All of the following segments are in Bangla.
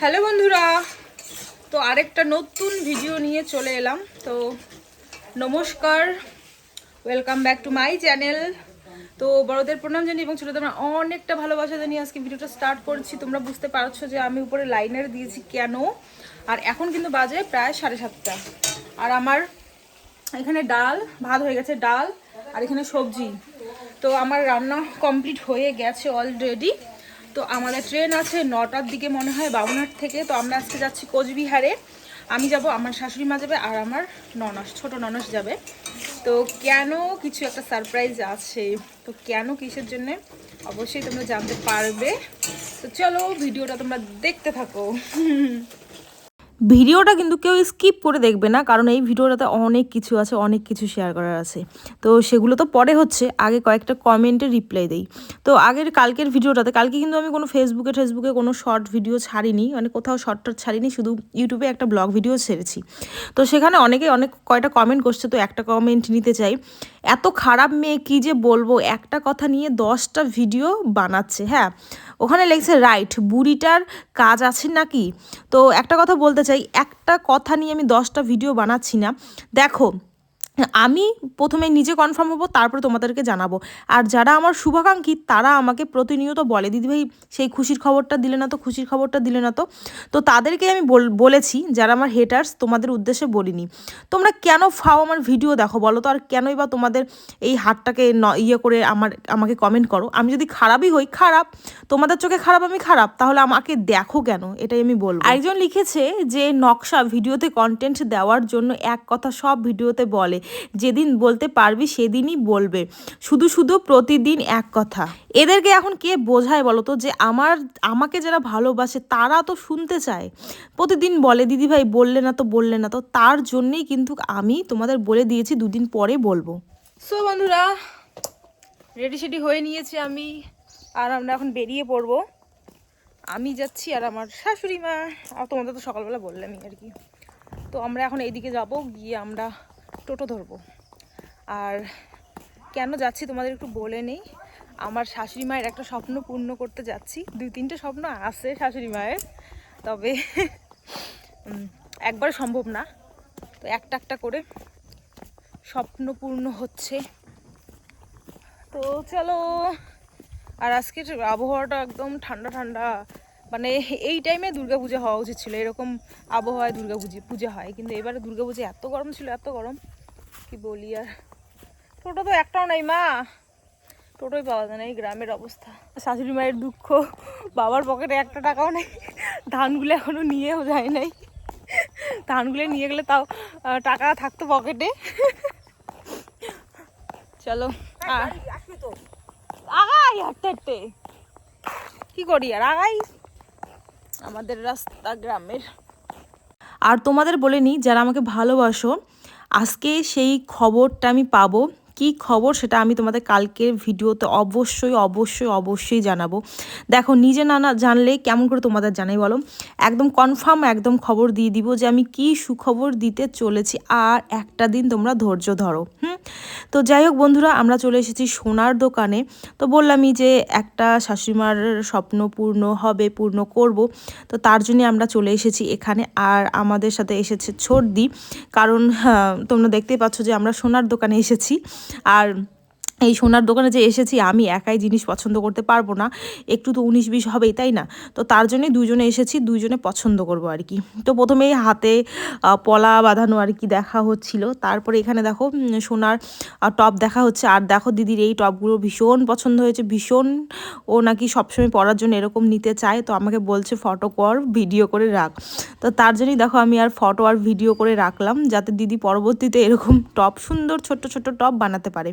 হ্যালো বন্ধুরা। তো আরেকটা নতুন ভিডিও নিয়ে চলে এলাম। তো নমস্কার। Welcome back to my channel তো বড়দের প্রণাম জানি এবং ছোটদের আমার অনেকটা ভালোবাসা জানিয়ে আজকে ভিডিওটা স্টার্ট করছি। তোমরা বুঝতে পারছ যে আমি উপরে লাইনার দিয়েছি কেন? আর এখন কিন্তু বাজে প্রায় সাড়ে সাতটা। আর আমার এখানে ডাল, ভাত হয়ে গেছে ডাল, আর এখানে সবজি। তো আমার রান্না কমপ্লিট হয়ে গেছে অলরেডি তো আমাদের ট্রেন আছে নটার দিকে মনে হয় বাবুনহাট থেকে। তো আমরা আজকে যাচ্ছি কোচবিহারে। আমি যাব, আমার শাশুড়ি মা যাবে আর আমার ননস, ছোট ননস যাবে। তো কেন কিছু একটা সারপ্রাইজ আছে? তো কেন কিসের জন্য? অবশ্যই তোমরা জানতে পারবে। তো চলো, ভিডিওটা তোমরা দেখতে থাকো। ভিডিওটা কিন্তু কেউ স্কিপ করে দেখবে না, কারণ এই ভিডিওটাতে অনেক কিছু আছে, অনেক কিছু শেয়ার করার আছে। তো সেগুলো তো পরে হচ্ছে, আগে কয়েকটা কমেন্টে রিপ্লাই দেই। তো আগের কালকের ভিডিওটাতে, কালকে কিন্তু আমি কোনো ফেসবুকে ফেসবুকে কোনো শর্ট ভিডিও ছাড়িনি মানে কোথাও শর্ট টর্ট ছাড়িনি, শুধু ইউটিউবে একটা ব্লগ ভিডিও ছেড়েছি। তো সেখানে অনেকে অনেক কয়টা কমেন্ট করছে, তো একটা কমেন্ট নিতে চাই। এত খারাপ মেয়ে কী যে বলব, একটা কথা নিয়ে দশটা ভিডিও বানাচ্ছে হ্যাঁ। ওখানে লেগেছে রাইট বুড়িটার কাজ আছে নাকি? তো একটা কথা বলতে চাই, একটা কথা নিয়ে আমি দশটা ভিডিও বানাচ্ছি না। দেখো আমি প্রথমে নিজে কনফার্ম হব, তারপরে তোমাদেরকে জানাব। আর যারা আমার শুভাকাঙ্ক্ষী, তারা আমাকে প্রতিনিয়ত বলে দিদিভাই সেই খুশির খবরটা দিলে না তো, খুশির খবরটা দিলে না তো? তো তাদেরকে আমি বল- বলেছি, যারা আমার হেটার্স তোমাদের উদ্দেশ্যে বলিনি। তোমরা কেন ফাও আমার ভিডিও দেখো বলো তো? আর কেনই বা তোমাদের এই হাতটাকে ন- ইয়ে করে আমার, আমাকে কমেন্ট করো? আমি যদি খারাপই হই, খারাপ। তোমাদের চোখে খারাপ, আমি খারাপ। তাহলে আমাকে দেখো কেন? এটাই আমি বলব। একজন লিখেছে যে, নকশা ভিডিওতে কন্টেন্ট দেওয়ার জন্য এক কথা সব ভিডিওতে বলে। যেদিন বলতে পারবি সেদিনই বলবে। শুধু শুধু প্রতিদিন এক কথা। এদেরকে এখন কে বোঝায় বলো তো? যে আমার, আমাকে যারা ভালোবাসে তারা তো শুনতে চায়। প্রতিদিন বলে দিদি ভাই বললে না তো বললে না তো। তার জন্যেই কিন্তু আমি তোমাদের বলে দিয়েছি, দুদিন পরে বলব। সো বন্ধুরা রেডি সেডি হয়ে নিয়েছি আমি। আর আমরা এখন বেরিয়ে পড়ব। আমি যাচ্ছি আর আমার শাশুড়ি মা। আর তোমাদের তো সকালবেলা বললামই আর কি। তো আমরা এখন এইদিকে যাব, গিয়ে আমরা টোটো ধরবো। আর কেন যাচ্ছি তোমাদের একটু বলে নেই। আমার শাশুড়ি মায়ের একটা স্বপ্ন পূর্ণ করতে যাচ্ছি। দুই তিনটে স্বপ্ন আছে শাশুড়ি মায়ের। তবে একবার সম্ভব না। তো একটা একটা করে স্বপ্ন পূর্ণ হচ্ছে। তো চলো, আর আজকের আবহাওয়াটা একদম ঠান্ডা ঠান্ডা। মানে এই টাইমে দুর্গাপূজা হওয়া উচিত ছিল এরকম আবহাওয়ায় দুর্গাপুজো পূজা হয়। কিন্তু এবারে দুর্গাপূজা এত গরম ছিল এত গরম কি বলি আর? টোটো তো একটাও নাই মা। টোটোই পাওয়া যায় না এই গ্রামের অবস্থা। শাশুড়ি মায়ের দুঃখ বাবার পকেটে একটা টাকাও নেই ধানগুলো এখনও নিয়েও যায় নাই। ধানগুলো নিয়ে গেলে তাও টাকা থাকতো পকেটে। চলো আর আগাই হাঁটতে হাঁটতে। কি করি আর আগাই? আমাদের রাস্তা গ্রামের। আর তোমাদের বলে নিই যারা আমাকে ভালোবাসো, আজকে সেই খবরটা আমি পাবো কি খবর সেটা আমি তোমাদের কালকের ভিডিওতে অবশ্যই অবশ্যই অবশ্যই জানাব। দেখো নিজে না না জানলে কেমন করে তোমাদের জানাই বলো? একদম কনফার্ম একদম খবর দিয়ে দিব যে আমি কি সুখবর দিতে চলেছি। আর একটা দিন তোমরা ধৈর্য ধরো হুম? তো যাই হোক বন্ধুরা আমরা চলে এসেছি সোনার দোকানে। তো বললামই যে একটা শাশুড়িমার স্বপ্ন পূর্ণ হবে পূর্ণ করব। তো তার জন্য আমরা চলে এসেছি এখানে। আর আমাদের সাথে এসেছে ছোটদি। কারণ হ্যাঁ, তোমরা দেখতেই পাচ্ছ যে আমরা সোনার দোকানে এসেছি। আর এই সোনার দোকানে যে এসেছি, আমি একাই জিনিস পছন্দ করতে পারব না। একটু তো উনিশ বিশ হবেই, তাই না? তো তার জন্যই দুজনে এসেছি, দুজনে পছন্দ করব আর কি। তো প্রথমেই হাতে পলা বাঁধানো আর কি দেখা হচ্ছিল। তারপরে এখানে দেখো সোনার টপ দেখা হচ্ছে। আর দেখো দিদির এই টপগুলো ভীষণ পছন্দ হয়েছে, ভীষণ ও নাকি সবসময় পরার জন্য এরকম নিতে চায়। তো আমাকে বলছে, ফটো কর, ভিডিও করে রাখ। তো তার জন্যই দেখো আমি আর ফটো আর ভিডিও করে রাখলাম, যাতে দিদি পরবর্তীতে এরকম টপ, সুন্দর ছোট্ট ছোট্ট টপ বানাতে পারে।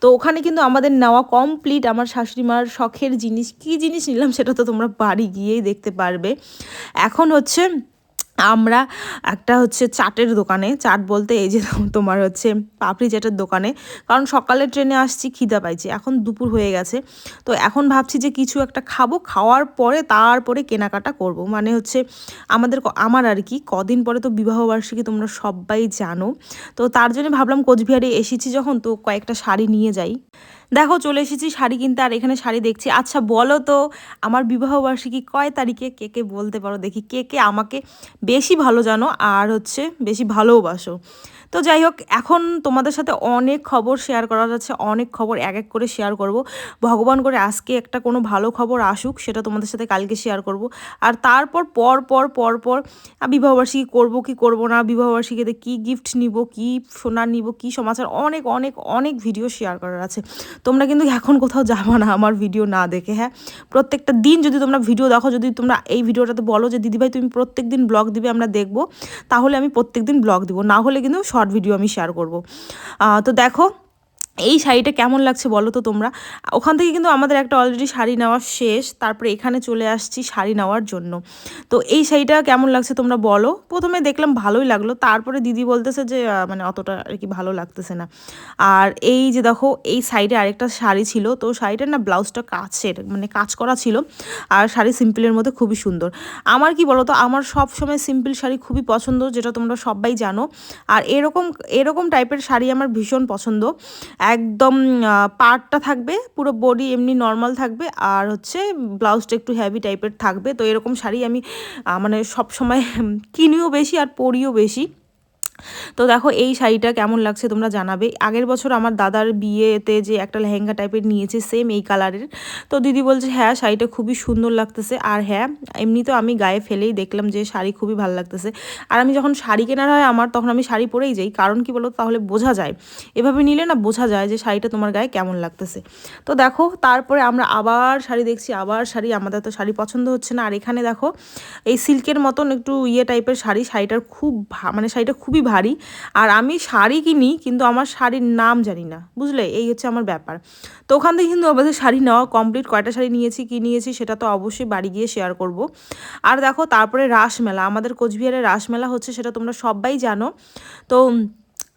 তো ওখানে কিন্তু আমাদের নেওয়া কমপ্লিট আমার শাশুড়ি মার শখের জিনিস, কি জিনিস নিলাম সেটা তো তোমরা বাড়ি গিয়েই দেখতে পারবে। এখন হচ্ছে আমরা একটা হচ্ছে চাটের দোকানে, চাট বলতে এই যে তোমার হচ্ছে পাপড়ি চাটের দোকানে, কারণ সকালে ট্রেনে আসছি, খিদা পাইছি, এখন দুপুর হয়ে গেছে। তো এখন ভাবছি যে কিছু একটা খাব, খাওয়ার পরে তারপরে কেনাকাটা করব। মানে হচ্ছে আমাদের আমার আর কি, কদিন পরে তো বিবাহবার্ষিকী তোমরা সবাই জানো। তো তার জন্য ভাবলাম কোচবিহারে এসেছি যখন, তো কয়েকটা শাড়ি নিয়ে যাই। দেখো চলে এসেছি, শাড়ি কিনতে আর এখানে শাড়ি দেখছি। আচ্ছা বলো তো, আমার বিবাহবার্ষিকী কয় তারিখে? কে কে বলতে পারো? দেখি কে কে আমাকে বেশি ভালো জানো আর হচ্ছে বেশি ভালোবাসো তো যাই হোক, এখন তোমাদের সাথে অনেক খবর শেয়ার করা যাচ্ছে, অনেক খবর এক এক করে শেয়ার করব। ভগবান করে আজকে একটা কোনো ভালো খবর আসুক, সেটা তোমাদের সাথে কালকে শেয়ার করব। আর তারপর, পর পর পর পর বিবাহবার্ষিকী করব কি করব না বিবাহবার্ষিকীতে কি গিফট নিব, কি সোনার নিব, কি সমাচার, অনেক অনেক অনেক ভিডিও শেয়ার করার আছে। তোমরা কিন্তু এখন কোথাও যাব না আমার ভিডিও না দেখে হ্যাঁ? প্রত্যেকটা দিন যদি তোমরা ভিডিও দেখো, যদি তোমরা এই ভিডিওটাতে বলো যে দিদিভাই তুমি প্রত্যেক দিন ব্লগ দিবে, আমরা দেখব, তাহলে আমি প্রত্যেক দিন ব্লগ দিব। না হলে কিন্তু শর্ট ভিডিও আমি শেয়ার করব। তো দেখো এই শাড়িটা কেমন লাগছে বলো তো তোমরা? ওখান থেকে কিন্তু আমাদের একটা অলরেডি শাড়ি নেওয়া শেষ, তারপরে এখানে চলে আসছি শাড়ি নেওয়ার জন্য। তো এই শাড়িটা কেমন লাগছে তোমরা বলো? প্রথমে দেখলাম ভালোই লাগল, তারপরে দিদি বলতেছে যে মানে অতটা আর কি ভালো লাগতেছে না। আর এই যে দেখো, এই সাইডে আরেকটা শাড়ি ছিল, তো শাড়িটার না ব্লাউজটা কাছের মানে কাজ করা ছিল। আর শাড়ি সিম্পলের মধ্যে খুবই সুন্দর। আমার কি বলো তো, আমার সব সময় সিম্পল শাড়ি খুবই পছন্দ, যেটা তোমরা সবাই জানো। আর এরকম এরকম টাইপের শাড়ি আমার ভীষণ পছন্দ। একদম পার্টটা থাকবে, পুরো বডি এমনি নর্মাল থাকবে, আর হচ্ছে ব্লাউজটা একটু হ্যাভি টাইপের থাকবে। তো এরকম শাড়ি আমি মানে সবসময় কিনিও বেশি আর পরিও বেশি। তো দেখো, এই শাড়িটা কেমন লাগছে তোমরা জানাবে। আগের বছর আমার দাদার বিয়েতে যে একটা লেহেঙ্গা টাইপের নিয়েছে সেম এই কালারের তো দিদি বলছে হ্যাঁ শাড়িটা খুবই সুন্দর লাগতেছে। আর হ্যাঁ এমনি তো আমি গায়ে ফেলেই দেখলাম যে শাড়ি খুবই ভালো লাগতেছে। আর আমি যখন শাড়ি কেনার হয় আমার, তখন আমি শাড়ি পরেই যাই। কারণ কি বলো তাহলে বোঝা যায়। এভাবে নিলে না বোঝা যায় যে শাড়িটা তোমার গায়ে কেমন লাগতেছে। তো দেখো, তারপরে আমরা আবার শাড়ি দেখছি, আবার শাড়ি। আমাদের তো শাড়ি পছন্দ হচ্ছে না। আর এখানে দেখো, এই সিল্কের মতন একটু ইয়ে টাইপের শাড়ি। শাড়িটার খুব মানে শাড়িটা খুবই ভারী। আর আমি শাড়ি কিনি, কিন্তু আমার শাড়ির নাম জানি না। বুঝলে? এই হচ্ছে আমার ব্যাপার। তো ওখান থেকে কিন্তু আমাদের শাড়ি নেওয়া কমপ্লিট কয়টা শাড়ি নিয়েছি, কি নিয়েছি, সেটা তো অবশ্যই বাড়ি গিয়ে শেয়ার করব। আর দেখো, তারপরে রাসমেলা। আমাদের কোচবিহারের রাসমেলা হচ্ছে, সেটা তোমরা সবাই জানো। তো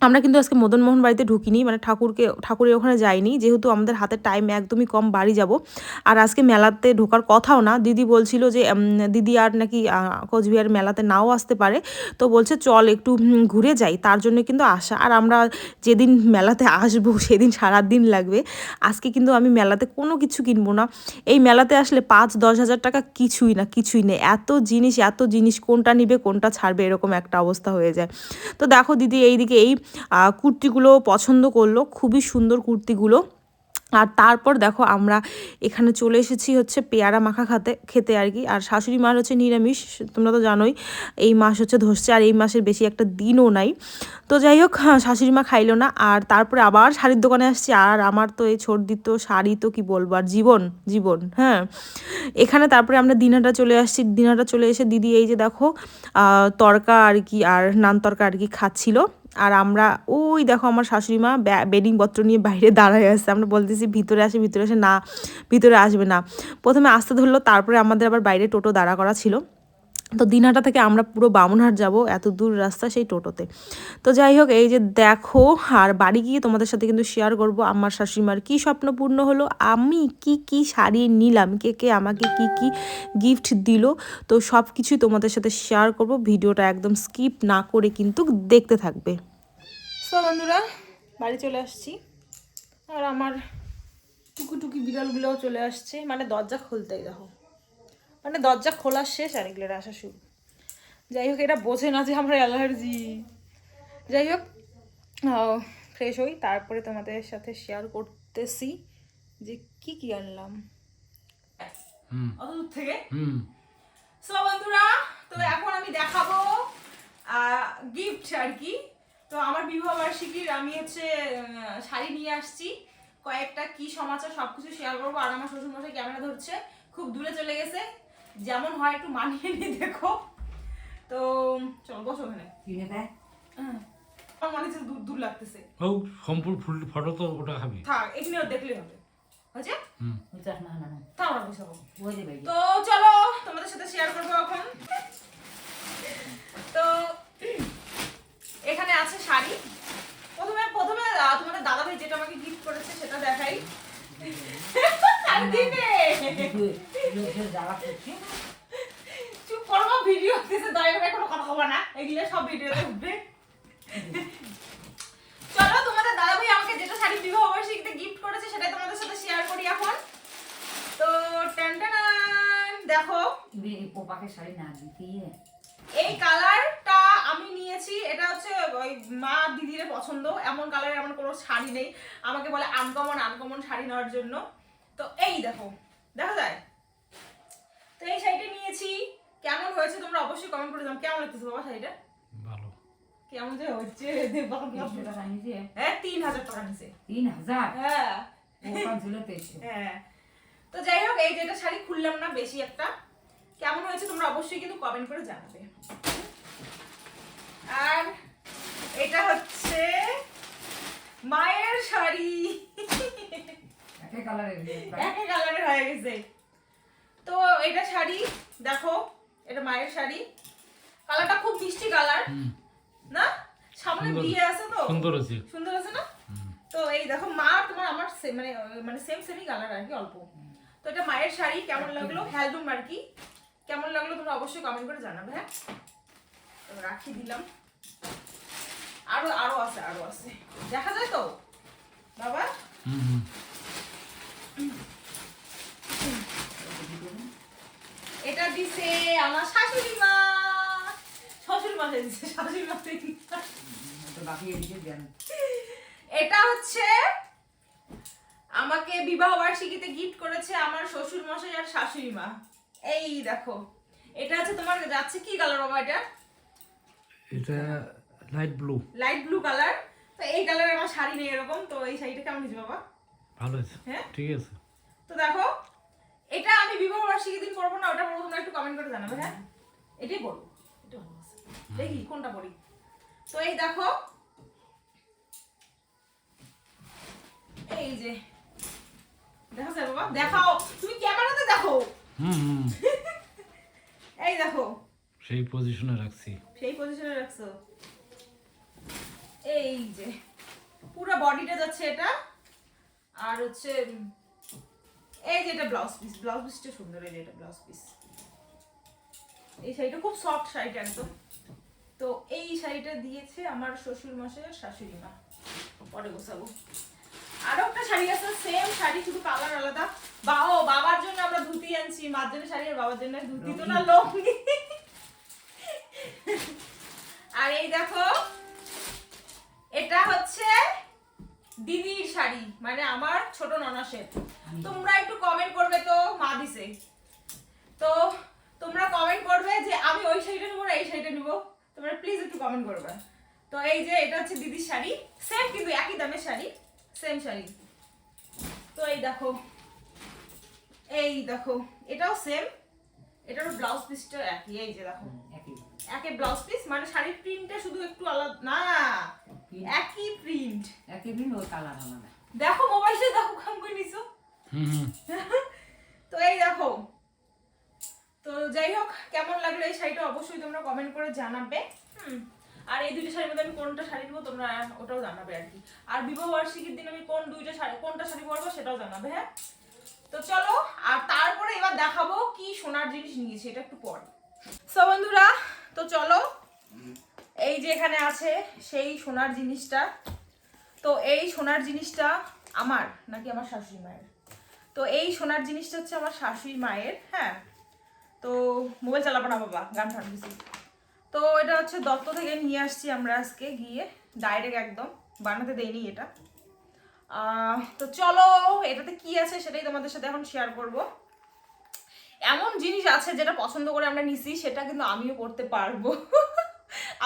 আমরা কিন্তু আজকে মদনমোহন বাড়িতে ঢুকিনি মানে ঠাকুরকে, ঠাকুরের ওখানে যাইনি। যেহেতু আমাদের হাতে টাইম একদমই কম, বাড়ি যাব। আর আজকে মেলাতে ঢোকার কথাও না। দিদি বলছিল যে দিদি আর নাকি কোচবিহার মেলাতে নাও আসতে পারে। তো বলছে, চল একটু ঘুরে যাই। তার জন্য কিন্তু আসা। আর আমরা যেদিন মেলাতে আসব, সেদিন সারা দিন লাগবে। আজকে কিন্তু আমি মেলাতে কোনো কিছু কিনবো না। এই মেলাতে আসলে পাঁচ, দশ হাজার টাকা কিছুই না, কিছুই নেই। এত জিনিস এত জিনিস, কোনটা নিবে, কোনটা ছাড়বে, এরকম একটা অবস্থা হয়ে যায়। তো দেখো দিদি, এইদিকে এই কুর্তিগুলো পছন্দ করল খুবই সুন্দর কুর্তিগুলো। আর তারপর দেখো আমরা এখানে চলে এসেছি হচ্ছে পেয়ারা মাখা খাতে খেতে আর কি। আর শাশুড়ি মার হচ্ছে নিরামিষ তোমরা তো জানোই এই মাস হচ্ছে ধরছে আর এই মাসের বেশি একটা দিনও নাই। তো যাই হোক হ্যাঁ, শাশুড়ি মা খাইলো না আর তারপরে আবার শাড়ির দোকানে আসছি। আর আমার তো এই ছোট তো শাড়ি তো কি বলব আর জীবন জীবন হ্যাঁ। এখানে তারপরে আমরা দিনাটা চলে আসছি। দিনাটা চলে এসে দিদি এই যে দেখো তরকা আর কি আর নান তরকা আর কি খাচ্ছিল। আর আমরা, ওই দেখো আমার শাশুড়ি মা বেডিং পত্র নিয়ে বাইরে দাঁড়ায় আসছে আমরা বলতেছি, ভিতরে আসে ভিতরে আসে। না, ভিতরে আসবে না। প্রথমে আসতে ধরলো, তারপরে আমাদের আবার বাইরে টোটো দাঁড়া করা ছিল। তো দিনহাটা থেকে আমরা পুরো বামুনহাট যাব, এত দূর রাস্তা সেই টোটোতে। তো যাই হোক, এই যে দেখো, আর বাড়ি গিয়ে তোমাদের সাথে কিন্তু শেয়ার করব আমার শাশুড়িমার কী স্বপ্ন পূর্ণ হলো, আমি কি কি শাড়ি নিলাম, কে কে আমাকে কি কি গিফট দিল, তো সব কিছুই তোমাদের সাথে শেয়ার করব, ভিডিওটা একদম স্কিপ না করে কিন্তু দেখতে থাকবে। সো বন্ধুরা, বাড়ি চলে আসছি, আর আমার টুকি বিড়ালগুলোও চলে আসছে মানে দরজা খুলতেই দেখো। মানে দরজা খোলা শেষ আর এগুলোর আসা শুরু। যাই হোক এটা বোঝে না যে আমার অ্যালার্জি। যাই হোক ফ্রেশ হই তারপরে তোমাদের সাথে শেয়ার করতেছি যে কি কি আনলাম। অত দূর থেকে? সো বন্ধুরা তো এখন আমি দেখাবো গিফট আর কি। তো আমার বিবাহ বার্ষিকীর আমি হচ্ছে শাড়ি নিয়ে আসছি। কয়েকটা কি সমাচার সবকিছু শেয়ার করব। আর আমার শ্বশুর মশাই ক্যামেরা ধরছে। খুব দূরে চলে গেছে। যেমন হয় একটু মানিয়ে নিয়ে দেখো। তো চলো বসো ওখানে। হ্যাঁ। আমার মনে হচ্ছে দূর দূর লাগতেছে। ও সম্পূর্ণ ফুল ফটো তো ওটা খাবি। থাক এখানে দেখলে হবে। হয়েছে? হুম। তা আমরা বসাবো। তো চলো তোমাদের সাথে শেয়ার করব এখন। তো এখানে আছে শাড়ি। প্রথমে প্রথমে তোমাদের দাদা ভাই যেটা আমাকে গিফট করেছে সেটা দেখাই। চুপ করব ভিডিও দিতে দয়া করে কোনো কথা হবে না এগুলো সব ভিডিওতে উঠবে চলো তোমাদের দাদা ভাই আমাকে যেটা শাড়ি বিবাহ বার্ষিকীতে গিফট করেছে সেটা তোমাদের সাথে শেয়ার করি এখন তো টান দেখো পোপাকে শাড়ি না দিয়ে এই কালারটা আমি নিয়েছি, এটা হচ্ছে ওই মা দিদির পছন্দ। এমন কালারের এমন কোনো শাড়ি নেই। আমাকে বলে আনকমন আনকমন শাড়ি নেওয়ার জন্য। তো এই দেখো দেখা যায়? তো এই শাড়িটা নিয়েছি। কেমন হয়েছে তোমরা অবশ্যই কমেন্ট করে জানাও। কেমন লাগতেছে বাবা শাড়িটা? ভালো। কেমন যে হচ্ছে হ্যাঁ তিন হাজার টাকা নিছে তিন হাজার? হ্যাঁ। হ্যাঁ। তো যাই হোক এই যে যেটা শাড়ি খুললাম না বেশি একটা। কেমন হয়েছে তোমরা অবশ্যই কিন্তু কমেন্ট করে জানাবে। আর এটা হচ্ছে মায়ের শাড়ি। একই কালারের হয়ে গেছে। তো এটা শাড়ি দেখো এটা মায়ের শাড়ি। কালারটা খুব মিষ্টি কালার না? সামনে। বিয়ে আছে তো? সুন্দর আছে। সুন্দর আছে না? তো এই দেখো মা তোমার আমার মানে মানে সেম সেমই কালার আর কি অল্প। তো এটা মায়ের শাড়ি কেমন লাগল? হ্যালডুম আর কি। কেমন লাগল তোমরা অবশ্যই কমেন্ট করে জানাবে হ্যাঁ? তো রাখি দিলাম। আরও আরও আছে আরও আছে। দেখা যায় তো? বাবা? হুম হুম এটা দিছে আমার শাশুড়ি মা শ্বশুর মা দিছে। শাশুড়ি মা এটা হচ্ছে আমাকে বিবাহ বার্ষিকীতে গিফট করেছে আমার শ্বশুর মশাই আর শাশুড়ি মা এই দেখো এটা হচ্ছে তোমার যাচ্ছে কি কালার বাবা এটা? এটা light blue light blue colour তো এই কালারের আমার শাড়ি নেই এরকম তো এই শাড়িটা কেমন হয়েছে বাবা? ভালো আছে হ্যাঁ? ঠিক আছে। তো দেখো এটা আমি বিবাহ বার্ষিকী দিন পরবো না ওটা তোমরা একটু কমেন্ট করে জানাবে হ্যাঁ? এটাই এটা দেখি কোনটা পরি তো এই দেখো এই যে দেখা বাবা? দেখাও তুমি ক্যামেরাতে দেখো। হুম এই দেখো। সেই পজিশনে রাখছি। সেই পজিশনে রাখছো। এই যে পুরো বডিটা যাচ্ছে এটা আর হচ্ছে এই যে এটা ব্লাউজ পিস ব্লাউজ পিসটা সুন্দর এই ব্লাউজ পিস এই শাড়িটা খুব সফট শাড়িটা একদম। তো এই শাড়িটা দিয়েছে আমার শ্বশুর মশাই আর শাশুড়ি মা পরে গোছাবো। আরও একটা শাড়ি আছে সেম শাড়ি শুধু কালার আলাদা। বাবার জন্য আমরা ধুতি আনছি মার জন্য শাড়ি আর বাবার জন্য ধুতি তো না লঙ্গি আর এই দেখো এটা হচ্ছে দিদির শাড়ি মানে আমার ছোট ননাসের। তোমরা একটু কমেন্ট করবে তো মা দিছে। তো তোমরা কমেন্ট করবে যে আমি ওই শাড়িটা নেব না এই শাড়িটা নেব। তোমরা প্লিজ একটু কমেন্ট করবে। তো এই যে এটা হচ্ছে দিদির শাড়ি। সেম কিন্তু একই দামের শাড়ি। সেম শাড়ি। তো এই দেখো। এই দেখো। এটাও সেম এটারও ব্লাউজ পিসটা একই। এই যে দেখো। একই। একে ব্লাউজ পিস মানে শাড়ির প্রিন্টটা শুধু একটু আলাদা। না একই প্রিন্ট একই দিন ওই কালার আলাদা। দেখো মোবাইলটা দেখো কাম করে নিছো? তো এই দেখো। তো যাই হোক, কেমন লাগল এই শাড়িটা অবশ্যই তোমরা কমেন্ট করে জানাবে। আর এই দুটো শাড়ির মধ্যে আমি কোনটা শাড়ি নেব তোমরা ওটাও জানাবে আর কি। আর বিবাহ বার্ষিকীর দিন আমি কোন দুইটা শাড়ি, কোনটা শাড়ি পরবো সেটাও জানাবে হ্যাঁ? তো চলো, আর তারপরে এবার দেখাবো কি সোনার জিনিস নিয়েছি, এটা একটু পর। সো বন্ধুরা, তো চলো, এই যে এখানে আছে সেই সোনার জিনিসটা। তো এই সোনার জিনিসটা আমার নাকি আমার শাশুড়ি মায়ের? তো এই সোনার জিনিসটা হচ্ছে আমার শাশুড়ি মায়ের হ্যাঁ? তো মোবাইল চালাবো না বাবা, গান দিছি তো এটা হচ্ছে দত্ত থেকে নিয়ে আসছি আমরা আজকে গিয়ে ডাইরেক্ট একদম, বানাতে দেইনি এটা। তো চলো, এটাতে কি আছে সেটাই তোমাদের সাথে এখন শেয়ার করব। এমন জিনিস আছে যেটা পছন্দ করে আমরা নিছি, সেটা কিন্তু আমিও করতে পারব।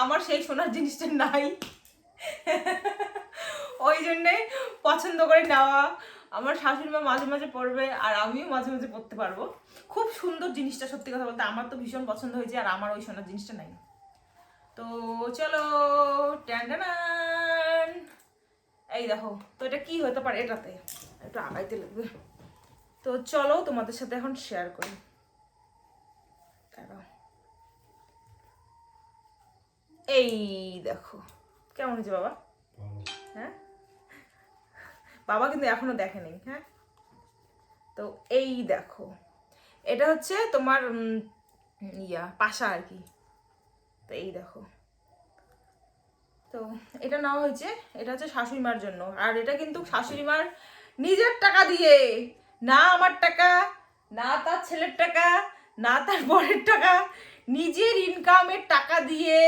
আমার সেই সোনার জিনিসটা নাই। ওই জন্যে পছন্দ করে নেওয়া। আমার শাশুড়ি মা মাঝে মাঝে পরবে আর আমিও মাঝে মাঝে পরতে পারব। খুব সুন্দর জিনিসটা সত্যি কথা বলতে আমার তো ভীষণ পছন্দ হয়েছে আর আমার ওই সোনার জিনিসটা নাই। তো চলো ট্যান্ডানান এই দেখো, তো এটা কি হতে পারে এটাতে? একটু আগাইতে লাগবে। তো চলো তোমাদের সাথে এখন শেয়ার করি। এই দেখো, কেমন হয়েছে বাবা? বাবা কিন্তু এখনও দেখেনি হ্যাঁ? তো এই দেখো, এটা হচ্ছে তোমার ইয়া, পাশা আর কি। তো এই দেখো। তো এটা নেওয়া হয়েছে, এটা হচ্ছে শাশুড়ি মার জন্য। আর এটা কিন্তু শাশুড়ি মার নিজের টাকা দিয়ে, না আমার টাকা, না তার ছেলের টাকা, না তার বরের টাকা, নিজের ইনকামের টাকা দিয়ে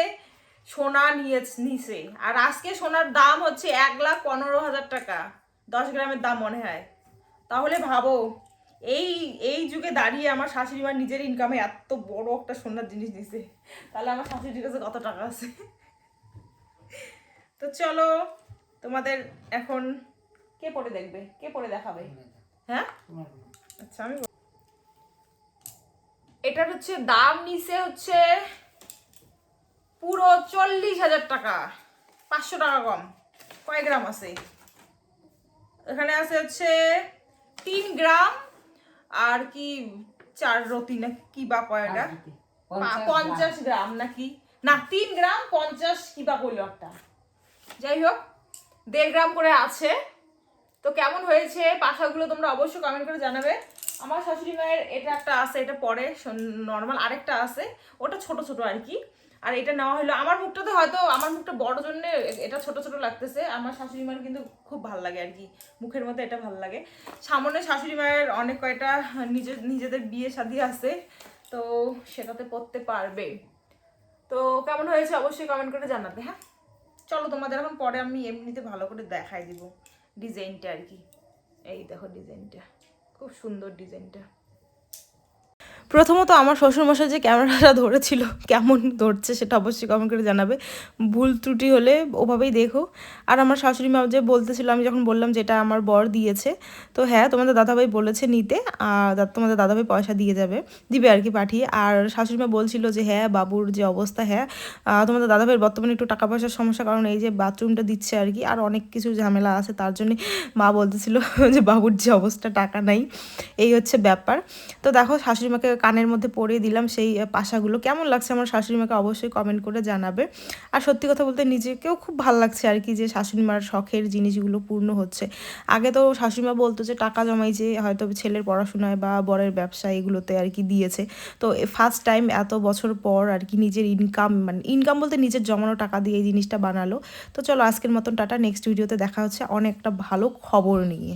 সোনা নিয়ে নিছে। আর আজকে সোনার দাম হচ্ছে এক লাখ পনেরো হাজার টাকা। দশ গ্রামের দাম মনে হয়। তাহলে ভাবো, এই এই যুগে দাঁড়িয়ে আমার শাশুড়ি মা নিজের ইনকামে এত বড় একটা সোনার জিনিস দিছে। তাহলে আমার শাশুড়ির কাছে কত টাকা আছে? তো চলো, তোমাদের এখন কে পড়ে দেখবে? কে পড়ে দেখাবে? হ্যাঁ? আচ্ছা আমি এটার হচ্ছে দাম নিছে হচ্ছে পুরো চল্লিশ হাজার টাকা। পাঁচশো টাকা কম। কয় গ্রাম আছে? এখানে আছে হচ্ছে তিন গ্রাম আর কি চার রতি না কি বা কয়টা পঞ্চাশ গ্রাম। নাকি? না তিন গ্রাম পঞ্চাশ কি বা করল একটা? যাই হোক দেড় গ্রাম করে আছে। তো কেমন হয়েছে? পাশাগুলো তোমরা অবশ্যই কমেন্ট করে জানাবে। আমার শাশুড়ি মায়ের এটা একটা আছে এটা পরে নর্মাল আরেকটা আছে। ওটা ছোট ছোট আর কি। আর এটা নেওয়া হলো, আমার মুখটা তো হয়তো, আমার মুখটা বড় জন্য এটা ছোট ছোট লাগতেছে, আমার শাশুড়ি মায়ের কিন্তু খুব ভালো লাগে আর কি, মুখের মধ্যে এটা ভালো লাগে। সামনে শাশুড়ি মায়ের অনেক কয়টা নিজের নিজেদের বিয়ে শাদি আছে, তো সেটাতে পড়তে পারবে। তো কেমন হয়েছে অবশ্যই কমেন্ট করে জানাবে হ্যাঁ? চলো তোমাদের এখন পরে আমি এমনিতে ভালো করে দেখাই দিব, ডিজাইনটা আর কি। এই দেখো ডিজাইনটা, খুব সুন্দর ডিজাইনটা। প্রথমত আমার শ্বশুরমশাই যে ক্যামেরাটা ধরেছিল, কেমন ধরছে সেটা অবশ্যই কমেন্ট করে জানাবে। ভুল ত্রুটি হলে ওভাবেই দেখো। আর আমার শাশুড়ি মা যে বলতেছিল, আমি যখন বললাম যে এটা আমার বর দিয়েছে, তো হ্যাঁ তোমাদের দাদাভাই বলেছে নিতে, আর তোমাদের দাদাভাই পয়সা দিয়ে যাবে, দিবে আর কি পাঠিয়ে। আর শাশুড়ি মা বলছিল যে হ্যাঁ বাবুর যে অবস্থা হ্যাঁ তোমাদের দাদাভাইয়ের বর্তমানে একটু টাকা পয়সার সমস্যা, কারণ এই যে বাথরুমটা দিচ্ছে আর কি, আর অনেক কিছু ঝামেলা আছে, তার জন্যে মা বলতেছিল যে বাবুর যে অবস্থা, টাকা নাই। এই হচ্ছে ব্যাপার। তো দেখো, শাশুড়ি মাকে কানের মধ্যে পরিয়ে দিলাম সেই পাশাগুলো। কেমন লাগছে আমার শাশুড়ি মাকে অবশ্যই কমেন্ট করে জানাবে। আর সত্যি কথা বলতে নিজেকেও খুব ভালো লাগছে আর কি যে শাশুড়ি মার শখের জিনিসগুলো পূর্ণ হচ্ছে। আগে তো শাশুড়ি মা বলতো যে, টাকা জমাই যে হয়তো ছেলের পড়াশোনায় বা বরের ব্যবসা এগুলোতে আর কি দিয়েছে। তো ফার্স্ট টাইম এত বছর পর আর কি নিজের ইনকাম মানে ইনকাম বলতে নিজের জমানো টাকা দিয়ে এই জিনিসটা বানালো। তো চলো আজকের মতন টাটা নেক্সট ভিডিওতে দেখা হচ্ছে অনেকটা ভালো খবর নিয়ে।